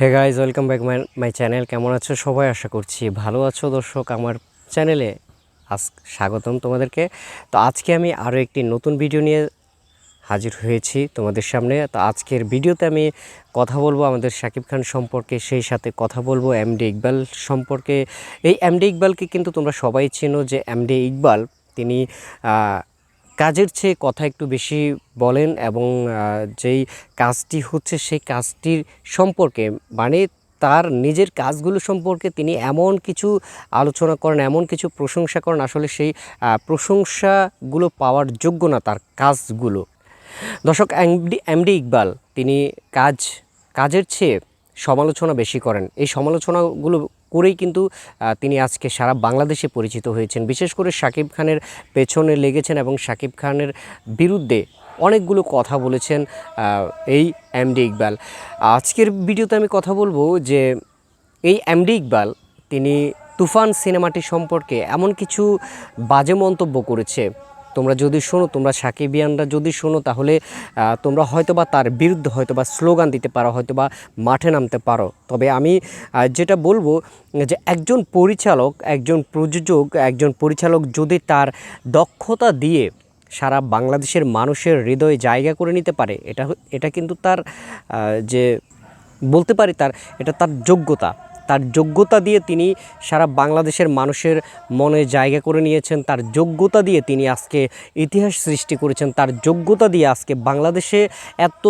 Hey guys welcome back my my channel কেমন আছো সবাই? আশা করছি ভালো আছো দর্শক। আমার চ্যানেলে আজ স্বাগতম তোমাদেরকে। তো আজকে আমি আরও একটি নতুন ভিডিও নিয়ে হাজির হয়েছি তোমাদের সামনে। তো আজকের ভিডিওতে আমি কথা বলব আমাদের শাকিব খান সম্পর্কে, সেই সাথে কথা বলব এমডি ইকবাল সম্পর্কে। এই এমডি ইকবালকে কিন্তু তোমরা সবাই চেনো যে এমডি ইকবাল তিনি কাজের চেয়ে কথা একটু বেশি বলেন এবং যেই কাজটি হচ্ছে সেই কাজটির সম্পর্কে মানে তার নিজের কাজগুলো সম্পর্কে তিনি এমন কিছু আলোচনা করেন, এমন কিছু প্রশংসা করেন, আসলে সেই প্রশংসাগুলো পাওয়ার যোগ্য না তার কাজগুলো। দর্শক, এমডি এমডি ইকবাল, তিনি কাজ, কাজের চেয়ে সমালোচনা বেশি করেন। এই সমালোচনাগুলো করেই কিন্তু তিনি আজকে সারা বাংলাদেশে পরিচিত হয়েছেন। বিশেষ করে শাকিব খানের পেছনে লেগেছেন এবং শাকিব খানের বিরুদ্ধে অনেকগুলো কথা বলেছেন এই এমডি ইকবাল। আজকের ভিডিওতে আমি কথা বলব যে, এই এমডি ইকবাল, তিনি তুফান সিনেমাটি সম্পর্কে এমন কিছু বাজে মন্তব্য করেছে তোমরা যদি শোনো, তোমরা সাকিবিয়ানরা যদি শোনো, তাহলে তোমরা হয়তোবা তার বিরুদ্ধে হয়তোবা স্লোগান দিতে পারো, হয়তোবা মাঠে নামতে পারো। তবে আমি যেটা বলব, যে একজন পরিচালক, একজন প্রযোজক, একজন পরিচালক যদি তার দক্ষতা দিয়ে সারা বাংলাদেশের মানুষের হৃদয়ে জায়গা করে নিতে পারে, এটা এটা কিন্তু তার যে বলতে পারি তার, এটা তার যোগ্যতা। তার যোগ্যতা দিয়ে তিনি সারা বাংলাদেশের মানুষের মনে জায়গা করে নিয়েছেন। তার যোগ্যতা দিয়ে তিনি আজকে ইতিহাস সৃষ্টি করেছেন। তার যোগ্যতা দিয়ে আজকে বাংলাদেশে এত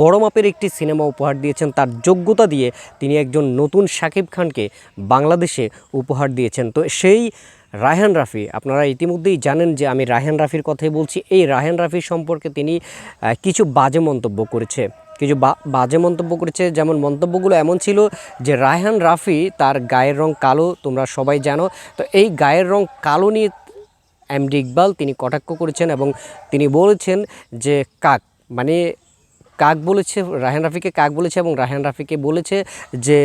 বড় মাপের একটি সিনেমা উপহার দিয়েছেন। তার যোগ্যতা দিয়ে তিনি একজন নতুন শাকিব খানকে বাংলাদেশে উপহার দিয়েছেন। তো সেই রায়হান রাফি, আপনারা ইতিমধ্যেই জানেন যে আমি রায়হান রাফির কথাই বলছি। এই রায়হান রাফি সম্পর্কে তিনি কিছু বাজে মন্তব্য করেছে। কিছু বাজে মন্তব্য করেছে। যেমন মন্তব্যগুলো এমন ছিল যে, রায়হান রাফি তার গায়ের রং কালো, তোমরা সবাই জানো। তো এই গায়ের রং কালো নিয়ে এমডি ইকবাল তিনি কটাক্ষ করেছেন এবং তিনি বলেছেন যে, কাক মানে কাক বলেছে, রায়হান রাফিকে কাক বলেছে এবং রাহান রাফিকে বলেছে যে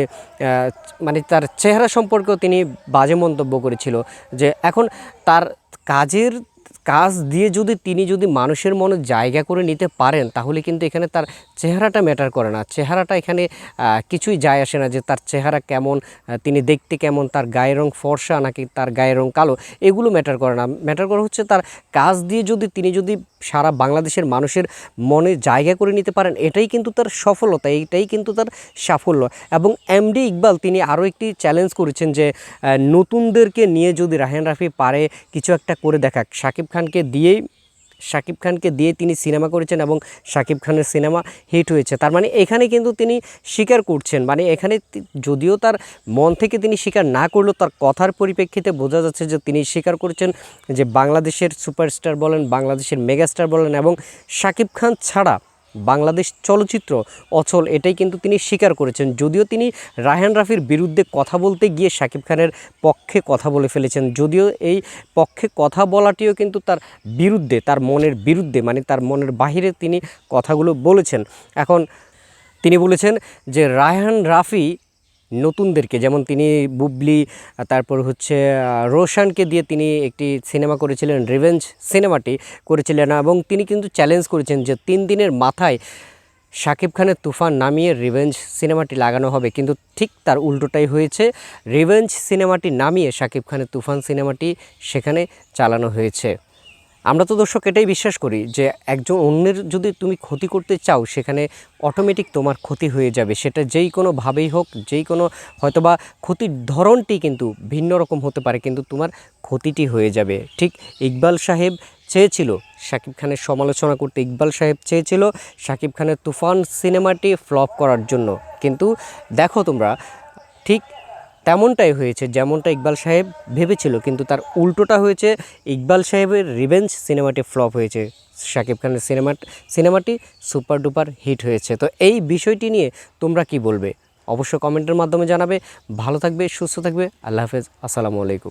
মানে তার চেহারা সম্পর্কেও তিনি বাজে মন্তব্য করেছিল। যে এখন তার কাজের কাজ দিয়ে যদি তিনি যদি মানুষের মনে জায়গা করে নিতে পারেন, তাহলে কিন্তু এখানে তার চেহারাটা ম্যাটার করে না। চেহারাটা এখানে কিছুই যায় আসে না যে তার চেহারা কেমন তিনি দেখতে কেমন, তার গায়ের রং ফর্সা নাকি তার গায়ের রং কালো, এগুলো ম্যাটার করে না। ম্যাটার করে হচ্ছে তার কাজ দিয়ে যদি তিনি যদি সারা বাংলাদেশের মানুষের মনে জায়গা করে নিতে পারেন, এটাই কিন্তু তার সফলতা, এইটাই কিন্তু তার সাফল্য। এবং এমডি ইকবাল তিনি আরও একটি চ্যালেঞ্জ করেছেন যে নতুনদেরকে নিয়ে যদি রাহেন রাফি পারে, কিছু একটা করে দেখাক। শাকিব খানকে দিয়েই, শাকিব খানকে দিয়ে তিনি সিনেমা করেছেন এবং শাকিব খানের সিনেমা হিট হয়েছে। তার মানে এখানে কিন্তু তিনি স্বীকার করছেন। মানে এখানে যদিও তার মন থেকে তিনি স্বীকার না করলেও তার কথার পরিপ্রেক্ষিতে বোঝা যাচ্ছে যে তিনি স্বীকার করছেন যে বাংলাদেশের সুপারস্টার বলেন, বাংলাদেশের মেগাস্টার বলেন এবং শাকিব খান ছাড়া বাংলাদেশ চলচ্চিত্র। অচল এটাই কিন্তু তিনি স্বীকার করেছেন। যদিও তিনি রায়হান রাফির বিরুদ্ধে কথা বলতে গিয়ে শাকিব খানের পক্ষে কথা বলে ফেলেছেন। যদিও এই পক্ষে কথা বলাটিও কিন্তু তার বিরুদ্ধে, তার মনের বিরুদ্ধে মানে তার মনের বাহিরে তিনি কথাগুলো বলেছেন। এখন তিনি বলেছেন যে রায়হান রাফি নতুনদেরকে, যেমন তিনি বুবলি তারপর হচ্ছে রোশানকে দিয়ে তিনি একটি সিনেমা করেছিলেন, রিভেঞ্জ সিনেমাটি করেছিলেন এবং তিনি কিন্তু চ্যালেঞ্জ করেছেন যে তিন দিনের মাথায় শাকিব খানের তুফান নামিয়ে রিভেঞ্জ সিনেমাটি লাগানো হবে। কিন্তু ঠিক তার উল্টোটাই হয়েছে, রিভেঞ্জ সিনেমাটি নামিয়ে শাকিব খানের তুফান সিনেমাটি সেখানে চালানো হয়েছে। আমরা তো দর্শক এটাই বিশ্বাস করি যে একজন অন্যের যদি তুমি ক্ষতি করতে চাও, সেখানে অটোমেটিক তোমার ক্ষতি হয়ে যাবে। সেটা যেই কোনোভাবেই হোক, যেই কোনো হয়তোবা ক্ষতির ধরনটি কিন্তু ভিন্ন রকম হতে পারে, কিন্তু তোমার ক্ষতিটি হয়ে যাবে। ঠিক ইকবাল সাহেব চেয়েছিল শাকিব খানের সমালোচনা করতে, ইকবাল সাহেব চেয়েছিল শাকিব খানের তুফান সিনেমাটি ফ্লপ করার জন্য। কিন্তু দেখো তোমরা, ঠিক তেমনটাই হয়েছে, যেমনটা ইকবাল সাহেব ভেবেছিল, কিন্তু তার উল্টোটা হয়েছে, ইকবাল সাহেবের রিভেঞ্জ সিনেমাটি ফ্লপ হয়েছে। শাকিব খানের সিনেমা সিনেমাটি সুপার ডুপার হিট হয়েছে। তো এই বিষয়টি নিয়ে তোমরা কি বলবে? অবশ্য কমেন্টের মাধ্যমে জানাবে। ভালো থাকবে, সুস্থ থাকবে। আল্লাহ হাফেজ। আসসালামু আলাইকুম।